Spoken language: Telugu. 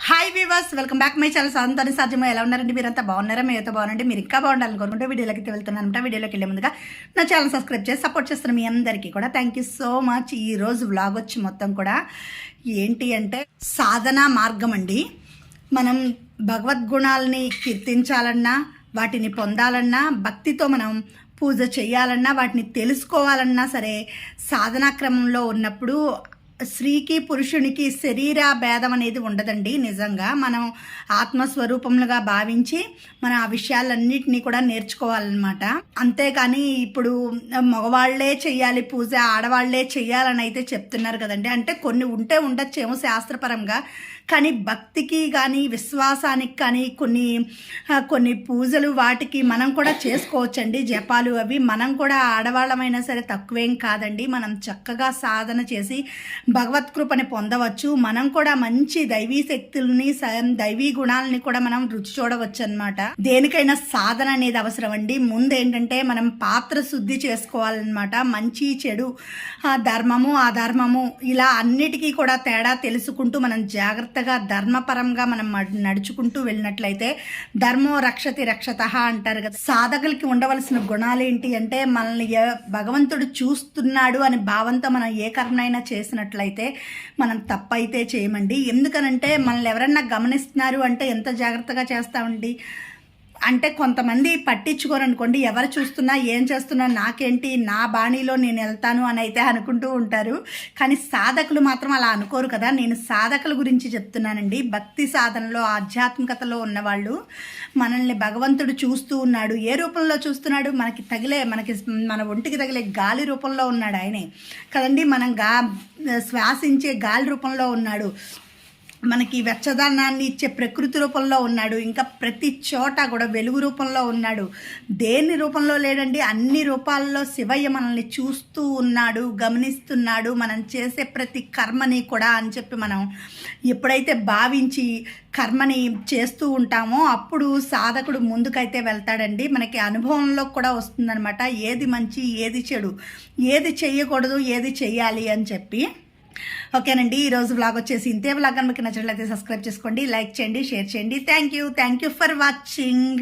Hi weavers welcome back my channel Sadhana సాధ్యమో ఎలా ఉన్నారండి? మీరంతా బాగున్నారా? మీతో బాగుండండి. మీరు ఇంకా బాగుండాలని కోరుకుంటే వీడియోలోకి అయితే వెళ్తున్నాను అనమాట వీడియోలోకి వెళ్ళే ముందుగా నా ఛానల్ సబ్స్క్రైబ్ చేసి సపోర్ట్ చేస్తున్న మీ అందరికీ కూడా థ్యాంక్ యూ సో మచ్ ఈ రోజు వ్లాగ్ వచ్చి మొత్తం కూడా ఏంటి అంటే సాధనా మార్గం అండి. మనం భగవద్గుణాలని కీర్తించాలన్నా వాటిని పొందాలన్నా భక్తితో మనం పూజ చేయాలన్నా వాటిని తెలుసుకోవాలన్నా సరే సాధనా క్రమంలో ఉన్నప్పుడు స్త్రీకి పురుషునికి శరీర భేదం అనేది ఉండదండి నిజంగా. మనం ఆత్మస్వరూపములుగా భావించి మనం ఆ విషయాలన్నింటినీ కూడా నేర్చుకోవాలన్నమాట. అంతేకాని ఇప్పుడు మగవాళ్ళే చేయాలి పూజ ఆడవాళ్ళే చేయాలని అయితే చెప్తున్నారు కదండి. అంటే కొన్ని ఉంటే ఉండొచ్చేమో శాస్త్రపరంగా కానీ భక్తికి కానీ విశ్వాసానికి కానీ కొన్ని కొన్ని పూజలు వాటికి మనం కూడా చేసుకోవచ్చండి. జపాలు అవి మనం కూడా ఆడవాళ్ళమైనా సరే తక్కువేం కాదండి. మనం చక్కగా సాధన చేసి భగవత్ కృపని పొందవచ్చు. మనం కూడా మంచి దైవీ శక్తుల్ని స- దైవీ గుణాలని కూడా మనం రుచి చూడవచ్చు అనమాట దేనికైనా సాధన అనేది అవసరం అండి. ముందు ఏంటంటే మనం పాత్ర శుద్ధి చేసుకోవాలన్నమాట. మంచి చెడు ఆ ధర్మము అధర్మము ఇలా అన్నిటికీ కూడా తేడా తెలుసుకుంటూ మనం జాగ్రత్తగా ధర్మపరంగా మనం నడుచుకుంటూ వెళ్ళినట్లయితే ధర్మో రక్షతి రక్షత అంటారు కదా. సాధకులకి ఉండవలసిన గుణాలు ఏంటి అంటే మనల్ని భగవంతుడు చూస్తున్నాడు అనే భావంతో మనం ఏ కర్మనైనా చేసినట్లయితే మనం తప్పైతే చేయమండి. ఎందుకనంటే మనల్ని ఎవరన్నా గమనిస్తున్నారు అంటే ఎంత జాగ్రత్తగా చేస్తామండి? అంటే కొంతమంది పట్టించుకోరు అనుకోండి ఎవరు చూస్తున్నా ఏం చేస్తున్నా నాకేంటి నా బాణీలో నేను వెళ్తాను అని అయితే అనుకుంటూ ఉంటారు. కానీ సాధకులు మాత్రం అలా అనుకోరు కదా. నేను సాధకుల గురించి చెప్తున్నానండి. భక్తి సాధనలో ఆధ్యాత్మికతలో ఉన్నవాళ్ళు మనల్ని భగవంతుడు చూస్తూ ఉన్నాడు. ఏ రూపంలో చూస్తున్నాడు? మనకి తగిలే మనకి మన ఒంటికి తగిలే గాలి రూపంలో ఉన్నాడు ఆయనే. కదండి మనం గా శ్వాసించే గాలి రూపంలో ఉన్నాడు. మనకి వెచ్చదనాన్ని ఇచ్చే ప్రకృతి రూపంలో ఉన్నాడు. ఇంకా ప్రతి చోట కూడా వెలుగు రూపంలో ఉన్నాడు. దేని రూపంలో లేడండి? అన్ని రూపాల్లో శివయ్య మనల్ని చూస్తూ ఉన్నాడు గమనిస్తున్నాడు. మనం చేసే ప్రతి కర్మని కూడా అని చెప్పి మనం ఎప్పుడైతే భావించి కర్మని చేస్తూ ఉంటామో అప్పుడు సాధకుడు ముందుకైతే వెళ్తాడండి. మనకి అనుభవంలో కూడా వస్తుందనమాట ఏది మంచి ఏది చెడు? ఏది చేయకూడదు ఏది చేయాలి అని చెప్పి ఓకేనండి ఈ రోజు వ్లాగ్ వచ్చేసి ఇంతే వ్లాగ్ కనుక నచ్చినట్లయితే సబ్స్క్రైబ్ చేసుకోండి లైక్ చేయండి షేర్ చేయండి. Thank you thank you for watching